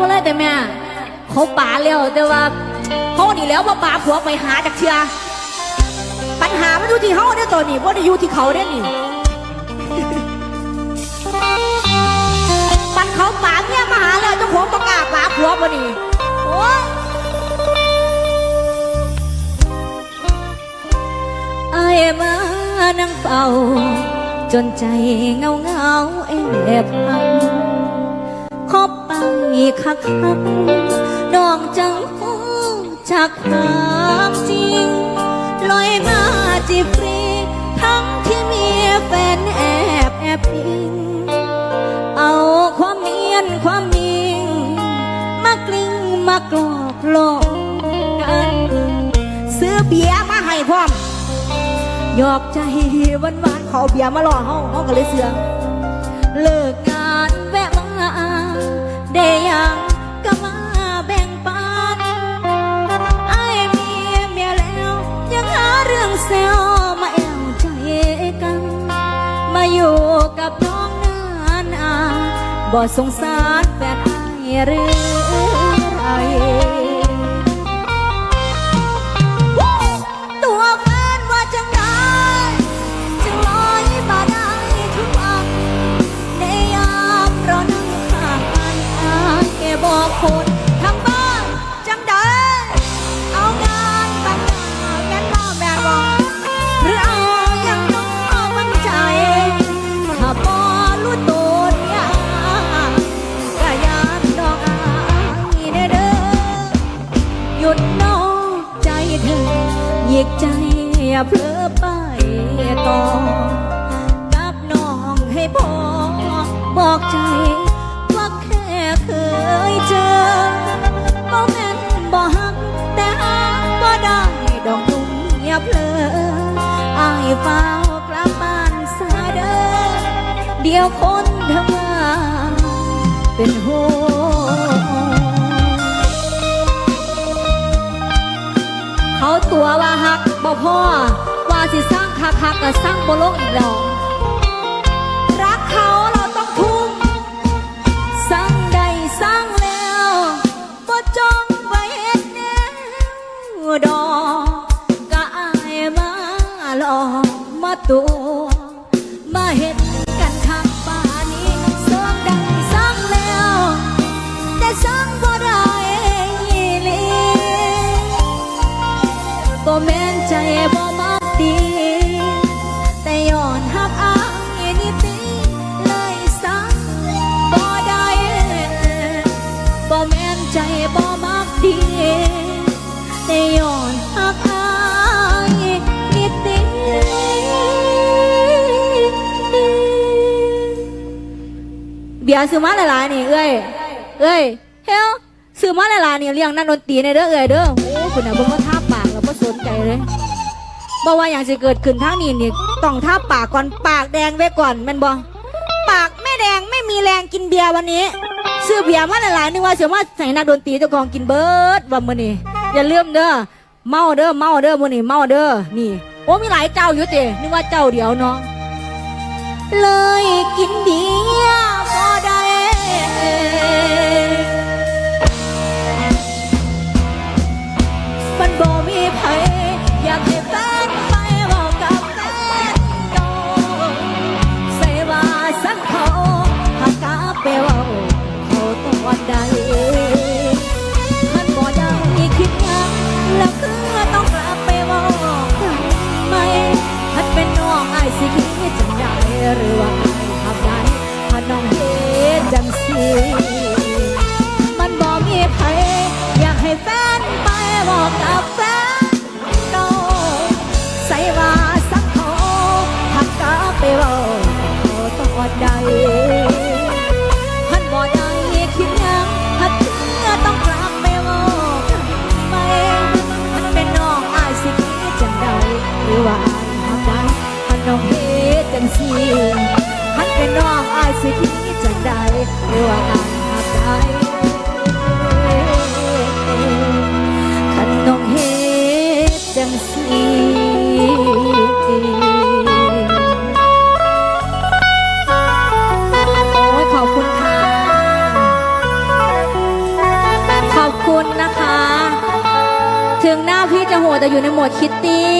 มาเลยแต่แม่เขาป่าแล้วแต่ว่าเขานี่แล้วว่าป่าผัวไปหาจากเชียปัญหามันอยู่ที่เขาเด้อตัวนี้ว่าได้อยู่ที่เขาเด้อนี่ปันเขาป่าเงี้ยมาหาแล้วเจ้าของประกล้าศป่าผัวบ่นี่โอ้ยไอ้มานั่งเฝ้าจนใจเงาเงาๆแอบพังขอบไป คักคักน้องจังหูจากความจริง ลอยมาจีบฟรีทั้งที่มีแฟนแอบแอบพิง เอาความเมียนความมิง มากลิ้งมากลอกหลอกกันซื้อเบียร์มาให้พร้อมหยอกใจวันวานเขาเอเบียร์มาหล่อเฮาเฮาก็เลยเสือเลิกงาน ไดยังก็มาแบ่งปันไอ้มีเมียแล้วยังหาเรื่องเซลมาแอวใจกัน มาอยู่กับน้องนานอาบ่สงสารแฟนไอ้หรือไร อย่าเผลอไปต่อกับน้องให้พอบอกใจว่าแค่เคยเจอบ่แม่นบ่ฮักแต่หากบ่ได้ดอกนุ่มอย่าเผลออายเฝ้ากลับบ้านซาเด้อเดี๋ยวคนทำงาเป็นห่วงเขาตัวว่าฮัก บ่พ่อว่าสิสร้างคักคักก็สร้างบ่ลงอีกแล้วรักเขาเราต้องทุ่มสร้างใดสร้างแล้วบ่จงไว้เฮ็ดแนวดอกก็อายมาหลอกมาตัว บ่มักดี แต่ย้อนหักอายนิติเลยสังบ่ได้บ่แม่นใจบ่มักดี แต่ย้อนหักอายนิติเบียร์ซื้อมาหลายๆนี่เอ้ยเอ้ยเฮลซื้อมาหลายๆนี่เลี้ยงนักดนตรีในเด้อเอ้ยเด้อโอ้คุณน่ะเบิ่งว่าท่าปากแล้วบ่สนใจเลย บ่ว่าอย่างสิเกิดขึ้นทางนี้นี่ต้องท่าปากก่อนปากแดงไว้ก่อนแม่นบ่ปากไม่แดงไม่มีแรงกินเบียร์วันนี้ซื้อเบียร์มาหลายๆนึกว่าเสียมาใส่นักดนตรีเจ้าของกินเบิร์ดว่ามื้อนี้อย่าลืมเด้อเมาเด้อเมาเด้อมื้อนี้เมาเด้อนี่โอ้มีหลายเจ้าอยู่ตินึกว่าเจ้าเดียวเนาะเลยกินเบียร์บ่ได้มันบ่มีไผอยากให้แฟ ใสิคิดจังใดหรือว่าอายหักได้ขันน้องเฮ็ดจังสีโอ้ยขอบคุณค่ะอบคุณนะคะ ถึงหน้าพี่จะโหดแต่อยู่ในหมวดคิตตี้